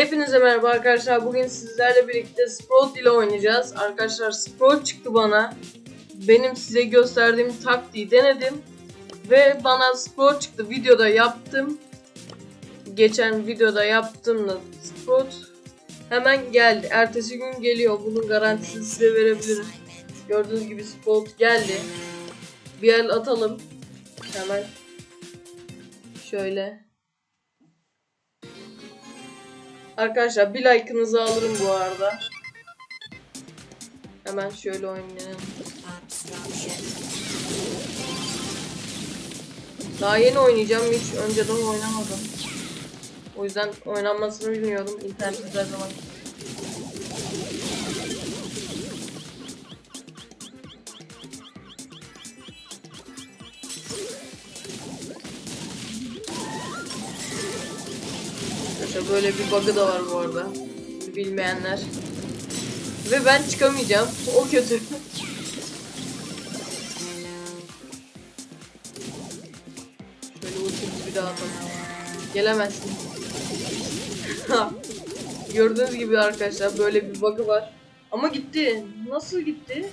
Hepinize merhaba arkadaşlar. Bugün sizlerle birlikte Sprout ile oynayacağız. Arkadaşlar Sprout çıktı bana. Benim size gösterdiğim taktiği denedim. Ve bana Sprout çıktı. Videoda yaptım. Geçen videoda yaptım da Sprout hemen geldi. Ertesi gün geliyor. Bunun garantisini size verebilirim. Gördüğünüz gibi Sprout geldi. Bir el atalım. Hemen. Şöyle. Arkadaşlar bir like'ınızı alırım bu arada. Hemen şöyle oynayalım. Daha yeni oynayacağım hiç önceden oynamadım. O yüzden oynanmasını bilmiyordum. İnternette her zaman. Arkadaşlar böyle bir bug'ı da var bu arada. Bilmeyenler. Ve ben çıkamayacağım. O kötü. Şöyle ultimizi bir daha atalım. Gelemezsin. Gördüğünüz gibi arkadaşlar böyle bir bug'ı var. Ama gitti. Nasıl gitti?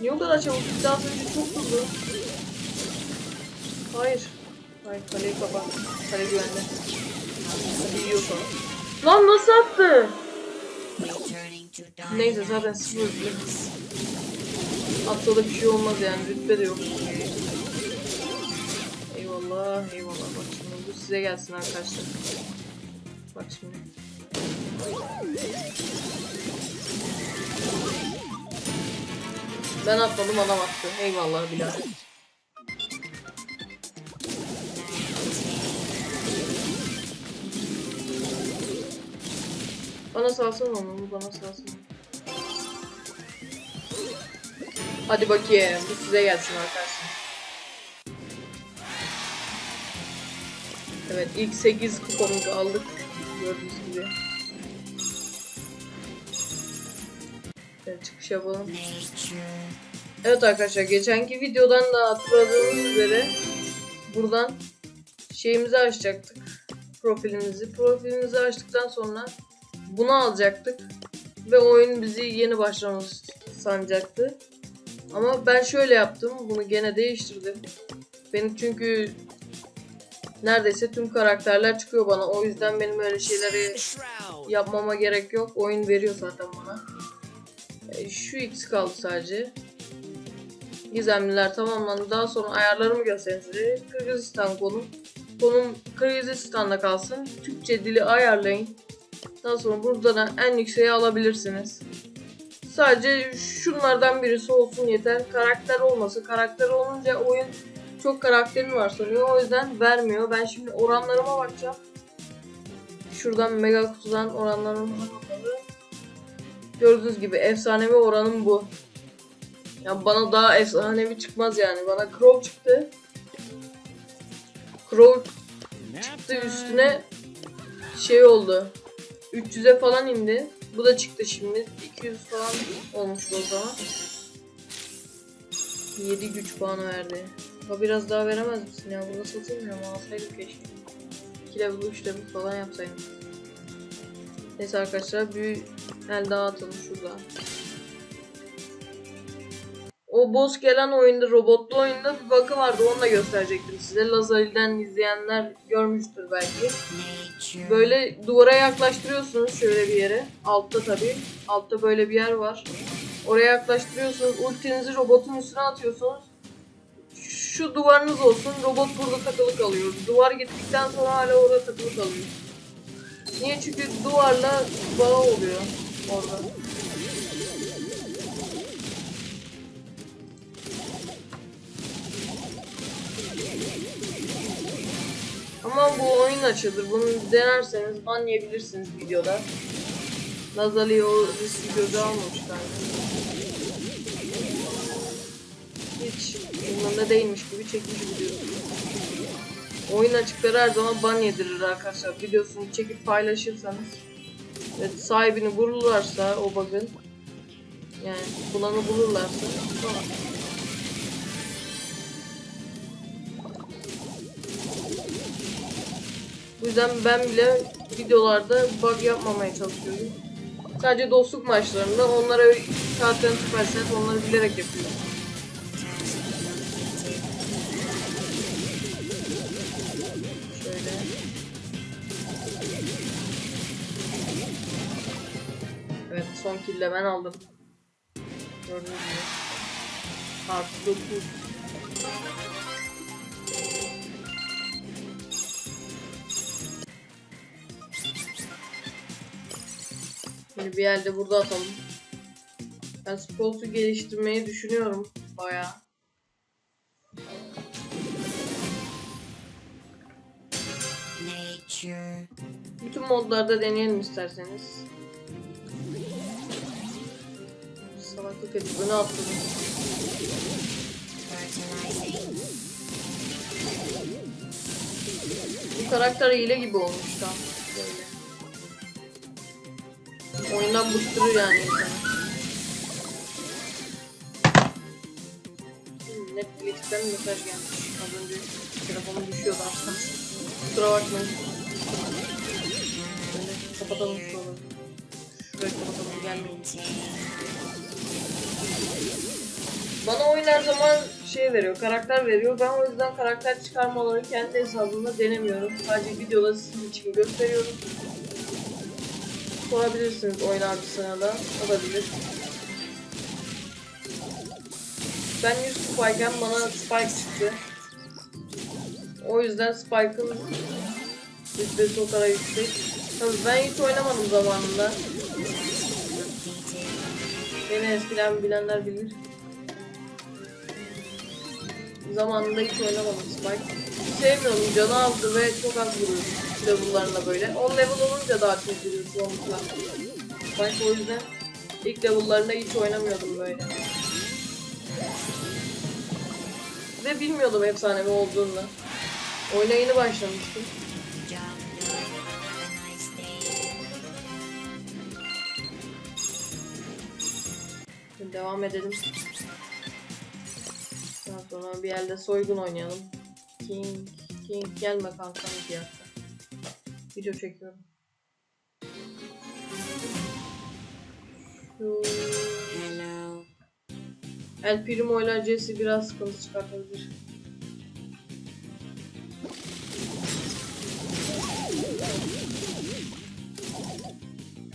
Niye o kadar çabuk gitti? Az önce çok durdu. Hayır. Hayır kaleyi kapat. Kale güvende. Hadi yiyor sonra. Lan nasıl attı? Neyse zaten sıfır bir. Atsa da bir şey olmaz yani rütbe de yok. Eyvallah eyvallah bak şimdi bu size gelsin arkadaşlar. Bak şimdi. Ben atmadım adam attı. Eyvallah Bilal. Bana salsana onu, bana salsana. Hadi bakayım, bu size gelsin arkadaşlar. Evet, ilk 8 kupamızı aldık. Gördüğünüz gibi. Evet, çıkış yapalım. Evet arkadaşlar, geçenki videodan da hatırladığınız üzere buradan şeyimizi açacaktık. Profilimizi. Profilimizi açtıktan sonra bunu alacaktık ve oyun bizi yeni başlamış sanacaktı. Ama ben şöyle yaptım. Bunu gene değiştirdim. Benim çünkü neredeyse tüm karakterler çıkıyor bana. O yüzden benim öyle şeyleri yapmama gerek yok. Oyun veriyor zaten bana. E, Şu X kaldı sadece. Gizemliler tamamlandı. Daha sonra ayarlarımı göstereyim size. Kırgızistan konum. Konum Kırgızistan'da kalsın. Türkçe dili ayarlayın. Daha sonra buradan en yükseğe alabilirsiniz. Sadece şunlardan birisi olsun yeter. Karakter olması. Karakter olunca oyun çok karakterin var sanıyor. O yüzden vermiyor. Ben şimdi oranlarıma bakacağım. Şuradan mega kutudan oranlarıma bakalım. Gördüğünüz gibi efsanevi oranım bu. Ya bana daha efsanevi çıkmaz yani. Bana Crow çıktı. Crow çıktı üstüne şey oldu. 300'e falan indi. Bu da çıktı şimdi. 200 falan olmuştu o zaman. 7 güç puanı verdi. Ha biraz daha veremez misin ya? Burada satılmıyor mu? Alsaydık keşke. 2 level 3 level falan yapsaydım. Neyse arkadaşlar bir el daha atalım şurada. O boss gelen oyunda, robotlu oyunda bir bakı vardı. Onu da gösterecektim size. Lazari'den izleyenler görmüştür belki. Böyle duvara yaklaştırıyorsunuz şöyle bir yere. Altta tabi. Altta böyle bir yer var. Oraya yaklaştırıyorsunuz. Ultinizi robotun üstüne atıyorsunuz. Şu duvarınız olsun. Robot burada takılı kalıyor. Duvar gittikten sonra hala orada takılı kalıyor. Niye? Çünkü duvarla bağ oluyor orada. Ama bu oyun açılır. Bunu denerseniz ban yiyebilirsiniz videoda. Nazali o riski göze almamışlar. Hiç umurunda değilmiş gibi çekmiş video. Oyun açıkları her zaman ban yedirir arkadaşlar. Videosunu çekip paylaşırsanız ve sahibini bulurlarsa o bug'ın yani bulanı bulurlarsa falan. Bu yüzden ben bile videolarda bug yapmamaya çalışıyorum. Sadece dostluk maçlarında onlara zaten Supercell onları bilerek yapıyorum. Evet son kill de ben aldım. Gördüğünüz gibi. Artı 9. Şimdi bir yerde burada atalım. Ben sportu geliştirmeyi düşünüyorum bayağı. Bütün modlarda deneyelim isterseniz. Salaklık edip öne atladım. Bu karakter hile gibi olmuş tam. Oyundan bıktırır yani insanı. Netflix'ten mesaj gelmiş. Az önce telefonum düşüyordu aslında. Kusura bakmayın. Böyle kapatalım şuraları. Şurayı kapatalım gelmeyin. Bana oyun her zaman şey veriyor, karakter veriyor. Ben o yüzden karakter çıkarmaları kendi hesabımda denemiyorum. Sadece videoda sizin için gösteriyorum. Sorabilirsiniz oyun avcısına da. Olabilir. Ben 100 kupayken bana Spike çıktı. O yüzden Spike'ın rütbesi o kadar yüksek. Tabii ben hiç oynamadım zamanında. Beni eskiden bilenler bilir. Zamanında hiç oynamadım Spike. Sevmiyorum canı azdı ve çok az vuruyor level'larında böyle. 10 level olunca daha çok vuruyor çoğunlukla. Spike o yüzden ilk level'larında hiç oynamıyordum böyle. Ve bilmiyordum efsanevi olduğunu. Oyuna yeni başlamıştım. Devam edelim. Daha sonra bir yerde soygun oynayalım. King, King gelme kankam bir dakika. Video çekiyorum. Şu... El Primo ile Jesse biraz sıkıntı çıkartabilir.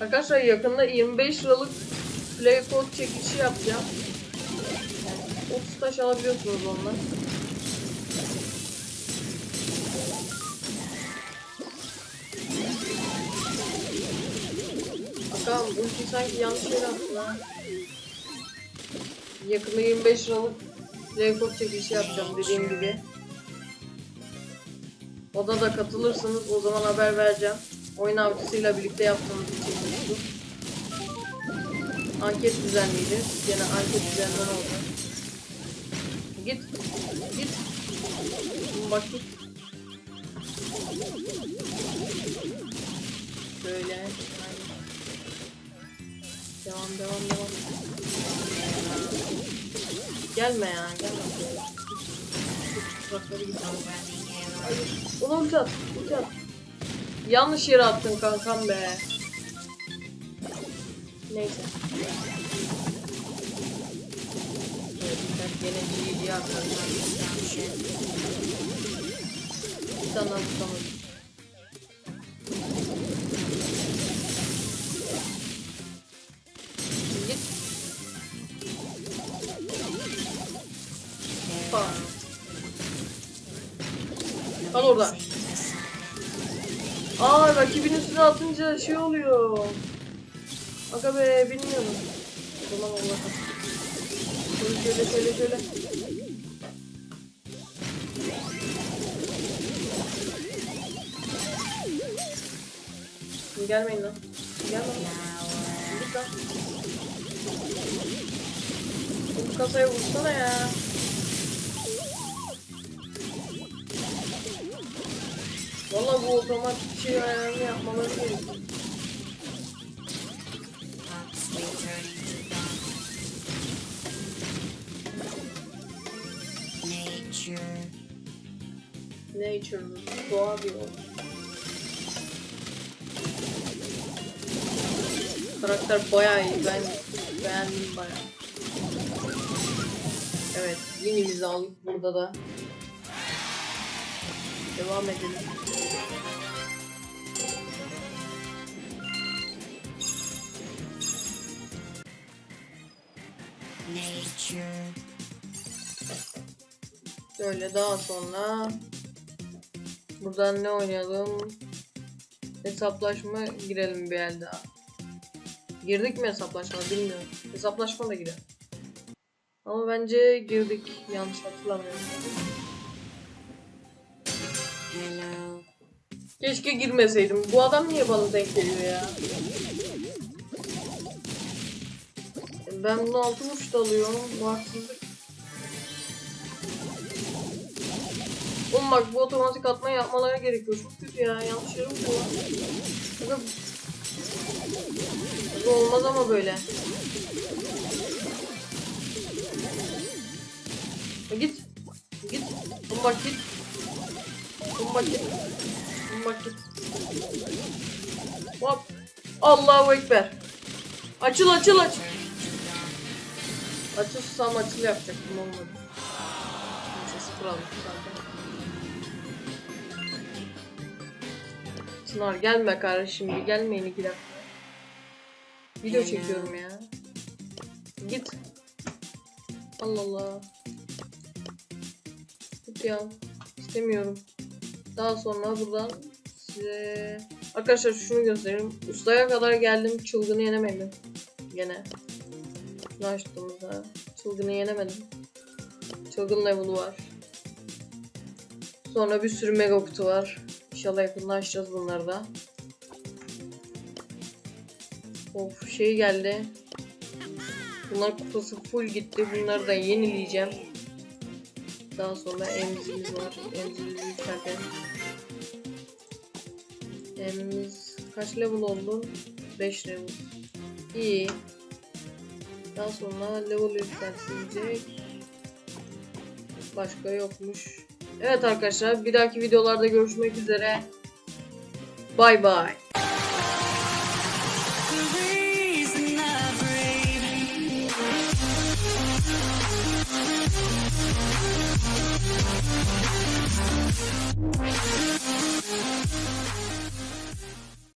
Arkadaşlar yakında 25 liralık play code çekişi yapacağım. Yani 30 taş alabiliyorsunuz ondan. Bakalım ulti sanki yanlış yere attı lan. Yakında 25 liralık rekor çekişi yapacağım dediğim gibi. Oda da katılırsanız o zaman haber vereceğim. Oyun avcısıyla birlikte yaptığımız için bu. Anket düzenleyeceğiz. Yine anket düzenlen oldu. Git. Git. Bak git. Devam devam devam. Gelme ya gelme. Toprakları git. Ulan ulti at. Ulti at. Yanlış yere attın kankam be. Neyse. Evet, gene GG tane daha tutamadım. Hoppa. Kal orada. Aa rakibin üstüne atınca şey oluyor. Aga be bilmiyorum. O zaman Allah'a. Şöyle şöyle şöyle şöyle. Gelmeyin lan. Gelme lan. Flower. Git lan. Bu kasaya vursana ya. Valla bu otomatik şey ayarını yapmaları gerekiyor. Nature. Nature mı? Doğa bir yol. Karakter bayağı iyi. Ben beğendim bayağı. Evet, winimizi aldık burada da. Devam edelim. Nature. Şöyle daha sonra buradan ne oynayalım? Hesaplaşma girelim bir el daha. Girdik mi hesaplaşma bilmiyorum. Hesaplaşma da girelim. Ama bence girdik. Yanlış hatırlamıyorum. Hello. Keşke girmeseydim. Bu adam niye bana denk geliyor ya? Ben bunu altı buçukta alıyorum. Bu haksızlık. Oğlum bak bu otomatik atma yapmalara gerekiyor. Çok kötü ya. Yanlış vuruyor. Aga- Bu olmaz ama böyle. Git. Git. Oğlum bak git. Oğlum bak git. Oğlum bak git. Hop. Allahu Ekber. Açıl açıl aç. Açıl susam açıl yapacaktım olmadı. Neyse sıfır zaten. Çınar gelme kardeşim bir gelmeyin iki dakika. Video çekiyorum ya. Git. Allah Allah. Git ya. İstemiyorum. Daha sonra buradan size... Arkadaşlar şunu göstereyim. Ustaya kadar geldim. Çılgını yenemedim. Gene. Şunu açtığımızda. Çılgını yenemedim. Çılgın level'ı var. Sonra bir sürü mega kutu var. İnşallah yakında açacağız bunları da. Of şey geldi. Bunlar kutusu full gitti. Bunları da yenileyeceğim. Daha sonra emzimiz var. Emzimizi yükseltelim. Emz kaç level oldu? 5 level. İyi. Daha sonra level yükseltilecek. Başka yokmuş. Evet arkadaşlar bir dahaki videolarda görüşmek üzere. Bay bay.